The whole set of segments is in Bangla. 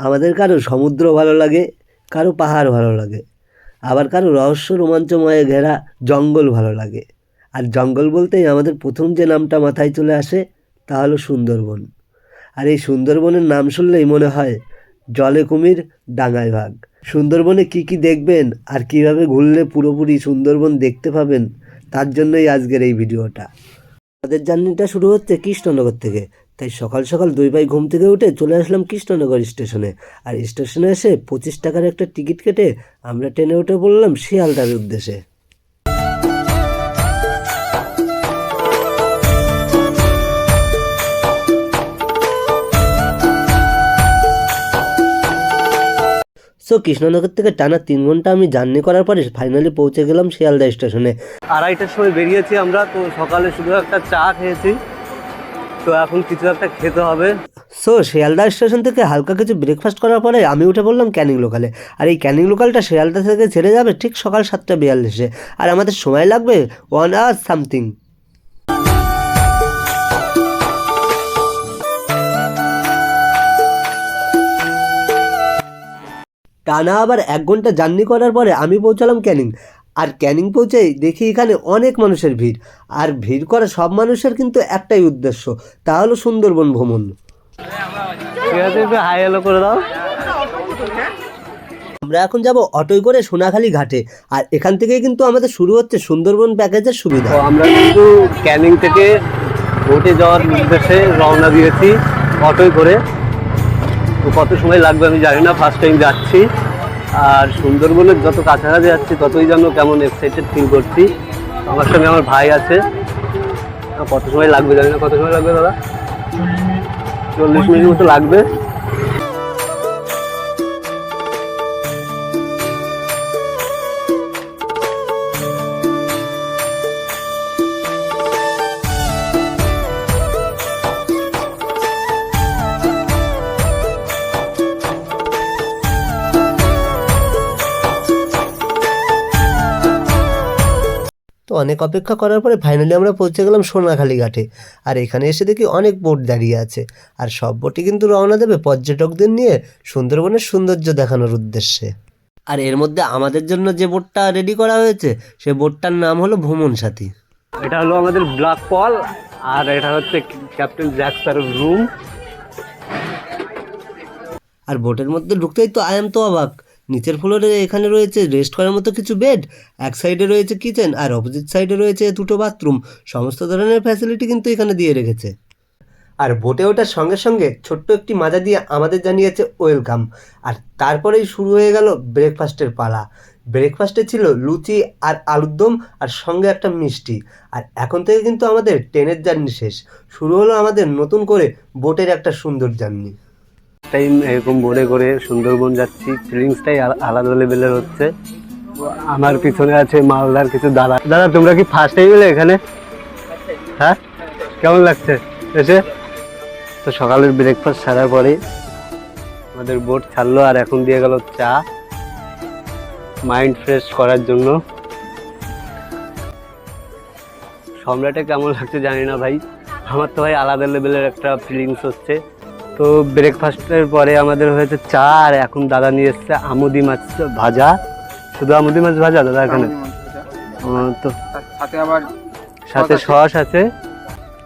আমাদের কারও সমুদ্র ভালো লাগে, কারও পাহাড় ভালো লাগে। আবার কারও রহস্য রোমাঞ্চময়ে ঘেরা জঙ্গল ভালো লাগে। আর জঙ্গল বলতেই আমাদের প্রথম যে নামটা মাথায় চলে আসে, তা হলো সুন্দরবন। আর এই সুন্দরবনের নাম শুনলেই মনে হয় জলে কুমির, ডাঙায় ভাগ সুন্দরবনে কি কি দেখবেন আর কীভাবে ঘুরলে পুরোপুরি সুন্দরবন দেখতে পাবেন, তার জন্যই আজকের এই ভিডিওটা। আমাদের জার্নিটা শুরু হচ্ছে কৃষ্ণনগর থেকে। তাই সকাল সকাল দুই ভাই ঘুম থেকে উঠে চলে আসলাম কৃষ্ণনগর স্টেশনে। আর স্টেশনে এসে পঁচিশ টাকার একটা টিকিট কেটে আমরা ট্রেনে উঠে পড়লাম শিয়ালদার উদ্দেশ্যে। সো কৃষ্ণনগর থেকে টানা তিন ঘণ্টা আমি জার্নি করার পরে ফাইনালি পৌঁছে গেলাম শিয়ালদা স্টেশনে। আড়াইটার সময় বেরিয়েছি আমরা, তো সকালে শুধু একটা চা খেয়েছি। তো এখন কিছু একটা খেতে হবে। সো শিয়ালদা স্টেশন থেকে হালকা কিছু ব্রেকফাস্ট করার পরে আমি উঠে পড়লাম ক্যানিং লোকালে। আর এই ক্যানিং লোকালটা শিয়ালদা থেকে ছেড়ে যাবে ঠিক সকাল সাতটা বিয়াল্লিশে। আর আমাদের সময় লাগবে ওয়ান আওয়ার সামথিং টানা আবার এক ঘণ্টা জার্নি করার পরে আমি পৌঁছালাম ক্যানিং। আর ক্যানিং পৌঁছেই দেখি এখানে অনেক মানুষের ভিড়। আর ভিড় করা সব মানুষের কিন্তু একটাই উদ্দেশ্য তা হলো সুন্দরবন ভ্রমণ। হাই হ্যালো করে দাও। আমরা এখন যাব অটোয় করে সোনাখালী ঘাটে আর এখান থেকেই কিন্তু আমাদের শুরু হচ্ছে সুন্দরবন প্যাকেজের সুবিধা। আমরা কিন্তু ক্যানিং থেকে বোটে যাওয়ার উদ্দেশ্যে রওনা দিয়েছি অটোয় করে। তো কত সময় লাগবে আমি জানি না ফার্স্ট টাইম যাচ্ছি। আর সুন্দরবনের যত কাছাকাছি যাচ্ছি ততই যেন কেমন এক্সাইটেড ফিল করছি। আমার সঙ্গে আমার ভাই আছে। কত সময় লাগবে জানি না, কত সময় লাগবে দাদা? চল্লিশ মিনিট মতো লাগবে। অনেক অপেক্ষা করার পরে ফাইনালি আমরা পৌঁছে গেলাম সোনাখালী ঘাটে। আর এখানে এসে দেখি অনেক বোট দাঁড়িয়ে আছে। আর সব বোটই কিন্তু রওনা দেবে পর্যটকদের নিয়ে সুন্দরবনের সৌন্দর্য দেখানোর উদ্দেশ্যে। আর এর মধ্যে আমাদের জন্য যে বোটটা রেডি করা হয়েছে সে বোটটার নাম হলো ভ্রমণ সাথী। এটা হলো আমাদের ব্ল্যাক পল আর এটা হচ্ছে ক্যাপ্টেন জ্যাক্সার রুম। আর বোটের মধ্যে ঢুকতেই তো আয়াম তো অবাক। নিচের ফ্লোরে এখানে রয়েছে রেস্ট করার মতো কিছু বেড এক সাইডে রয়েছে কিচেন আর অপোজিট সাইডে রয়েছে দুটো বাথরুম সমস্ত ধরনের ফ্যাসিলিটি কিন্তু এখানে দিয়ে রেখেছে। আর বোটে ওঠার সঙ্গে সঙ্গে ছোট্ট একটি মাজা দিয়ে আমাদের জানিয়েছে ওয়েলকাম আর তারপরেই শুরু হয়ে গেল ব্রেকফাস্টের পালা। ব্রেকফাস্টে ছিল লুচি আর আলুর দম আর সঙ্গে একটা মিষ্টি। আর এখন থেকে কিন্তু আমাদের ট্রেনের জার্নি শেষ। শুরু হলো আমাদের নতুন করে বোটের একটা সুন্দর জার্নি টাইম এরকম বোর্ডে করে সুন্দরবন যাচ্ছি। ফিলিংসটাই আলাদা লেভেলের হচ্ছে। আমার পিছনে আছে মালদার কিছু দাদা। দাদা, তোমরা কি ফার্স্ট টাইম এলে এখানে? হ্যাঁ? কেমন লাগছে? এসে? তো সকালের ব্রেকফাস্ট ছাড়ার পরে আমাদের বোট ছাড়লো আর এখন দিয়ে গেল চা। মাইন্ড ফ্রেশ করার জন্য। সম্রাটে কেমন লাগছে জানি না ভাই। আমার তো ভাই আলাদা লেভেলের একটা ফিলিংস হচ্ছে। তো ব্রেকফাস্টের পরে আমাদের হয়েছে চা আর এখন দাদা নিয়ে এসছে আমুদি মাছ ভাজা। শুধু আমুদি মাছ ভাজা দাদা এখানে? তো সাথে আবার সাথে সস আছে।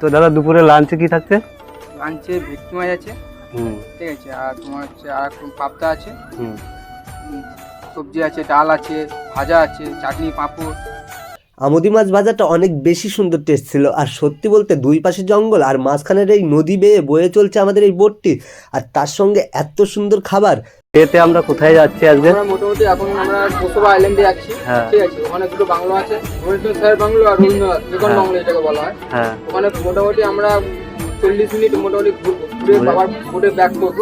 তো দাদা দুপুরে লাঞ্চে কি থাকছে? লাঞ্চে ভেটকি মাছ আছে। হুম। ঠিক আছে আর তোমার হচ্ছে আর একটু পাবদা আছে। সবজি আছে ডাল আছে ভাজা আছে চাটনি পাঁপড়। আমুদি মাছ ভাজাটা অনেক বেশি সুন্দর টেস্ট ছিল। আর সত্যি বলতে দুই পাশে জঙ্গল আর মাঝখানের এই নদী বেয়ে বয়ে চলছে আমাদের এই বোটটি। আর তার সঙ্গে এত সুন্দর খাবার। এতে আমরা কোথায় যাচ্ছি আজকে? আমরা মোটামুটি এখন আমরা কোসোবা আইল্যান্ডে যাচ্ছি। হ্যাঁ। ঠিক আছে ওখানে দুটো বাংলো আছে। স্যার বাংলো আর রবীন্দ্রনাথ হ্যাঁ। বাংলো এটাকে বলা হয়। হ্যাঁ। ওখানে মোটামুটি আমরা চল্লিশ মিনিট মোটামুটি ঘুরে বোটে ব্যাক করব।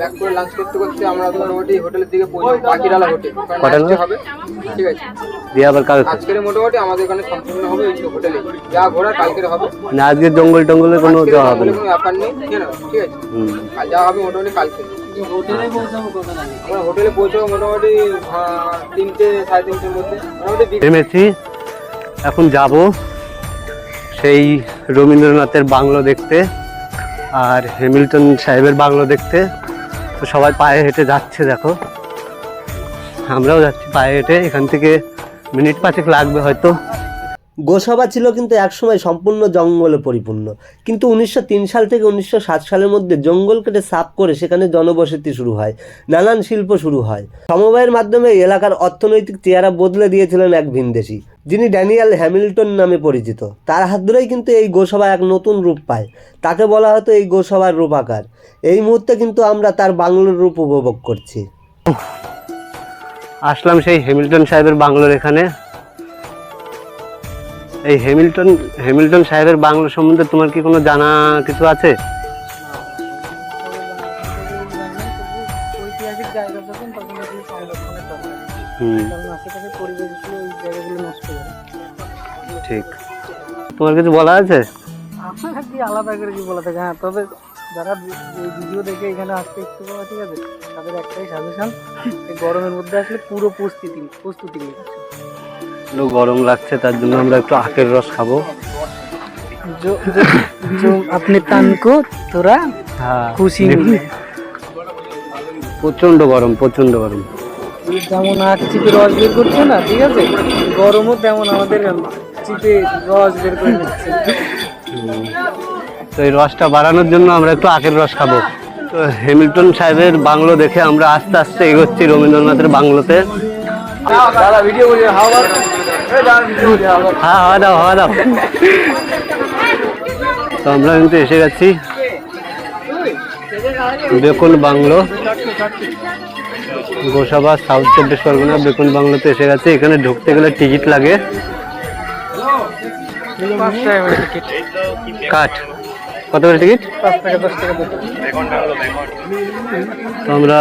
ব্যাক করে লাঞ্চ করতে করতে আমরা তোমার মোটামুটি হোটেলের দিকে পৌঁছাবো। পাখিরালা হোটেল? হবে। ঠিক আছে। দিয়ে আবার কাল আজকের মোটামুটি আমাদের এখানে সম্পূর্ণ হবে হোটেলে যা ঘোরা কালকের হবে। না আজকে জঙ্গল টঙ্গলে কোনো দেওয়া হবে না। কোনো ব্যাপার নেই ঠিক আছে? ঠিক আছে। আর যা হবে মোটামুটি কালকে। আমরা হোটেলে পৌঁছাবো মোটামুটি তিনটে সাড়ে তিনটের মধ্যে। মোটামুটি এখন যাব। সেই রবীন্দ্রনাথের বাংলো দেখতে আর হ্যামিল্টন সাহেবের বাংলো দেখতে। তো সবাই পায়ে হেঁটে যাচ্ছে, দেখো। আমরাও যাচ্ছি পায়ে হেঁটে, এখান থেকে মিনিট পাঁচেক লাগবে হয়তো। গোসভা ছিল কিন্তু একসময় সম্পূর্ণ জঙ্গলে পরিপূর্ণ। কিন্তু উনিশশো তিন সাল থেকে উনিশশো সাত সালের মধ্যে জঙ্গল কেটে সাফ করে সেখানে জনবসতি শুরু হয়, নানান শিল্প শুরু হয়। সমবায়ের মাধ্যমে এলাকার অর্থনৈতিক চেহারা বদলে দিয়েছিলেন এক ভিনদেশি। যিনি ড্যানিয়েল হ্যামিল্টন নামে পরিচিত তার হাত ধরেই কিন্তু এই গোসভা এক নতুন রূপ পায়। তাকে বলা হতো এই গোসভার রূপাকার। এই মুহূর্তে কিন্তু আমরা তার বাংলোর রূপ উপভোগ করছি। আসলাম সেই হ্যামিল্টন সাহেবের বাংলোর এখানে। এই হ্যামিল্টন হ্যামিল্টন সাহেবের বাংলো সম্বন্ধে তোমার কি কোনো জানা কিছু আছে? হুম। তোমার কিছু বলা আছে? আমার কি আলাদা করে কি বলা থাকে? হ্যাঁ তবে যারা এই ভিডিও দেখে এখানে আসতে ইচ্ছে করে ঠিক আছে? তাদের একটাই সাজেশন এই গরমের মধ্যে আসলে পুরো প্রস্তুতি প্রস্তুতি নিয়ে একটু গরম লাগছে তার জন্য আমরা একটু আখের রস খাব। আপনি তানকো তোরা হ্যাঁ, খুশি প্রচণ্ড গরম প্রচণ্ড গরম। যেমন আখ চিপে রস বের করছে না ঠিক আছে? গরমও তেমন আমাদের চিপে রস বের করে নিচ্ছে। তো এই রসটা বাড়ানোর জন্য আমরা একটু আখের রস খাব। তো হ্যামিল্টন সাহেবের বাংলো দেখে আমরা আস্তে আস্তে এগোচ্ছি রবীন্দ্রনাথের বাংলোতে। হ্যাঁ হাওয়া দাও হাওয়া দাও। তো আমরা কিন্তু এসে গেছি। বেকুন বাংলো। গোসাবা সাউথ চব্বিশ পরগনা বেকুন বাংলোতে এসে গেছে। এখানে ঢুকতে গেলে টিকিট লাগে। কাঠ। কত করে টিকিট? আমরা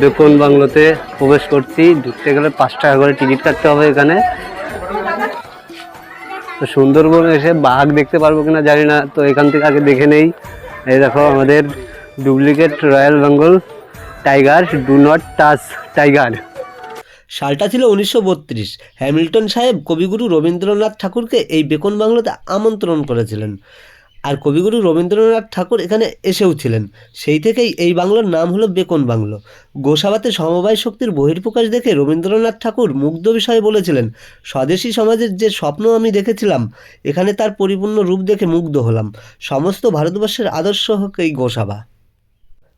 বেকুন বাংলোতে প্রবেশ করছি। ঢুকতে গেলে পাঁচ টাকা করে টিকিট কাটতে হবে এখানে। তো সুন্দরবন এসে বাঘ দেখতে পারব কিনা জানি না। তো এখান থেকে আগে দেখে নেই। এই দেখো আমাদের duplicate royal Bengal tiger. Do not touch tiger. সালটা ছিল উনিশশো বত্রিশ। হ্যামিল্টন সাহেব কবিগুরু রবীন্দ্রনাথ ঠাকুরকে এই বেকন বাংলোতে আমন্ত্রণ করেছিলেন। আর কবিগুরু রবীন্দ্রনাথ ঠাকুর এখানে এসেও ছিলেন। সেই থেকেই এই বাংলোর নাম হলো বেকন বাংলো। গোসাবাতে সমবায় শক্তির বহির্প্রকাশ দেখে রবীন্দ্রনাথ ঠাকুর মুগ্ধ বিষয়ে বলেছিলেন, স্বদেশী সমাজের যে স্বপ্ন আমি দেখেছিলাম, এখানে তার পরিপূর্ণ রূপ দেখে মুগ্ধ হলাম। সমস্ত ভারতবর্ষের আদর্শ হোক এই গোসাবা।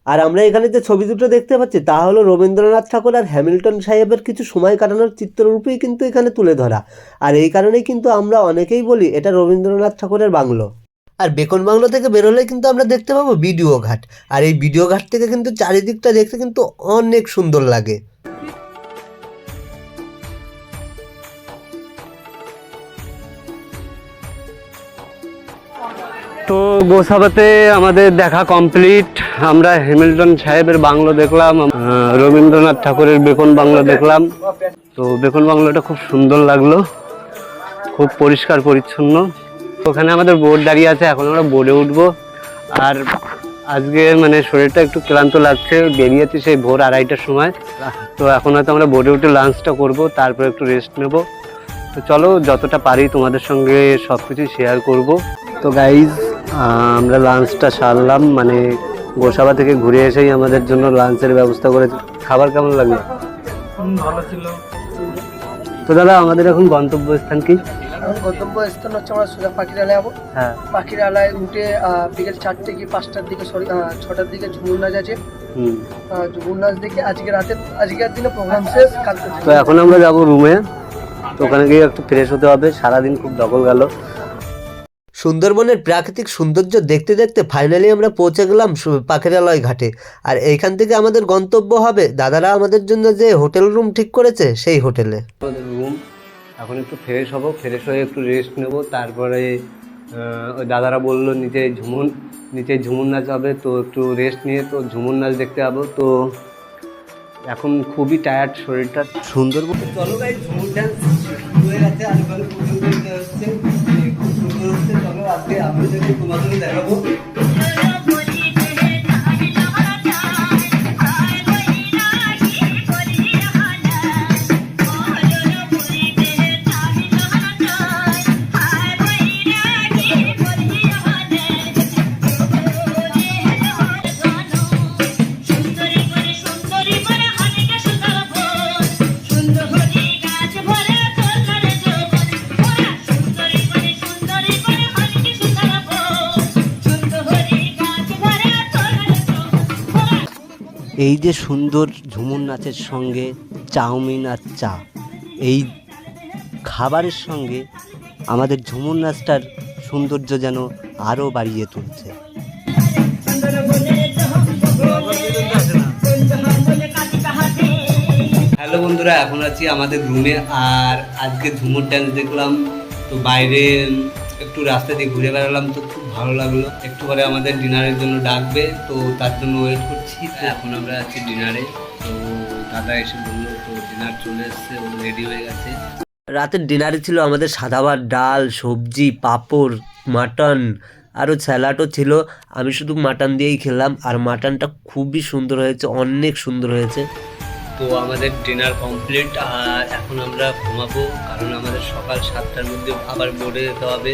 আর আমরা এখানে যে ছবি দুটো দেখতে পাচ্ছি, তা হলো রবীন্দ্রনাথ ঠাকুর আর হ্যামিল্টন সাহেবের কিছু সময় কাটানোর চিত্ররূপেই কিন্তু এখানে তুলে ধরা। আর এই কারণেই কিন্তু আমরা অনেকেই বলি এটা রবীন্দ্রনাথ ঠাকুরের বাংলো। আর বেকন বাংলো থেকে বেরোলে কিন্তু আমরা দেখতে পাবো বিডিও ঘাট। আর এই বিডিও ঘাট থেকে কিন্তু চারিদিকটা দেখতে কিন্তু অনেক সুন্দর লাগে। তো গোসাবাতে আমাদের দেখা কমপ্লিট আমরা হ্যামিল্টন সাহেবের বাংলো দেখলাম রবীন্দ্রনাথ ঠাকুরের বেকন বাংলো দেখলাম। তো বেকন বাংলোটা খুব সুন্দর লাগল, খুব পরিষ্কার পরিচ্ছন্ন। ওখানে আমাদের বোর্ড দাঁড়িয়ে আছে, এখন আমরা বোর্ডে উঠবো। আর আজকে মানে শরীরটা একটু ক্লান্ত লাগছে বেরিয়েছি সেই ভোর আড়াইটার সময়। তো এখন হয়তো আমরা বোর্ডে উঠে লাঞ্চটা করব, তারপর একটু রেস্ট নেব। তো চলো, যতটা পারি তোমাদের সঙ্গে সব কিছু শেয়ার করব। তো গাইজ আমরা লাঞ্চটা সারলাম মানে গোসাবা থেকে ঘুরে এসেই আমাদের জন্য লাঞ্চের ব্যবস্থা করে খাবার কেমন লাগল? ভালো ছিল। তো দাদা আমাদের এখন গন্তব্যস্থান কি? আমার গন্তব্য স্থান হচ্ছে আমরা সোজা পাখিরালয় যাব। হ্যাঁ। পাখিরালয় উঠে বিকেল চারটে কি পাঁচটার দিকে সরি ছটার দিকে ঝুমুর নাচ আছে ঝুমুর নাচ দেখে আজকে রাতে আজকের দিনে প্রোগ্রাম শেষ কালকে তো এখন আমরা যাব রুমে তো ওখানে গিয়ে একটু ফ্রেশ হতে হবে। সারাদিন খুব দখল গেল। সুন্দরবনের প্রাকৃতিক সৌন্দর্য দেখতে দেখতে ফাইনালি আমরা পৌঁছে গেলাম পাখিরালয় ঘাটে। আর এইখান থেকে আমাদের গন্তব্য হবে দাদারা আমাদের জন্য যে হোটেল রুম ঠিক করেছে সেই হোটেলে আমাদের রুম এখন একটু ফ্রেশ হব ফ্রেশ হয়ে একটু রেস্ট নেব। তারপরে ওই দাদারা বলল নিচে ঝুমুর নিচে ঝুমুর নাচ হবে তো একটু রেস্ট নিয়ে তো ঝুমুর নাচ দেখতে যাব। তো এখন খুবই টায়ার্ড শরীরটা। সুন্দরবন চলো ভাই ঝুমুর ডান্স হয়ে গেছে চলো আজকে আমি যদি তোমাদের দেখাবো এই যে সুন্দর ঝুমুর নাচের সঙ্গে চাউমিন আর চা, এই খাবারের সঙ্গে আমাদের ঝুমুর নাচটার সৌন্দর্য যেন আরও বাড়িয়ে তুলছে। হ্যালো বন্ধুরা, এখন আছি আমাদের রুমে আর আজকে ঝুমুর ডান্স দেখলাম। তো বাইরে একটু রাস্তা দিয়ে ঘুরে বেড়ালাম তো খুব ভালো লাগল। একটু পরে আমাদের ডিনারের জন্য ডাকবে, তো তার জন্য ওয়েট করছি। এখন আমরা আছি ডিনারে। তো দাদা এসে বলল, তো ডিনার চলে এসছে, ও রেডি হয়ে গেছে। রাতের ডিনারে ছিল আমাদের সাদা ভাত, ডাল, সবজি, পাঁপড়, মাটন আরও স্যালাডও ছিল। আমি শুধু মাটন দিয়েই খেলাম, আর মাটনটা খুবই সুন্দর হয়েছে, অনেক সুন্দর হয়েছে। তো আমাদের ডিনার কমপ্লিট আর এখন আমরা ঘুমাবো, কারণ আমাদের সকাল সাতটার মধ্যে আবার বোর্ডে যেতে হবে।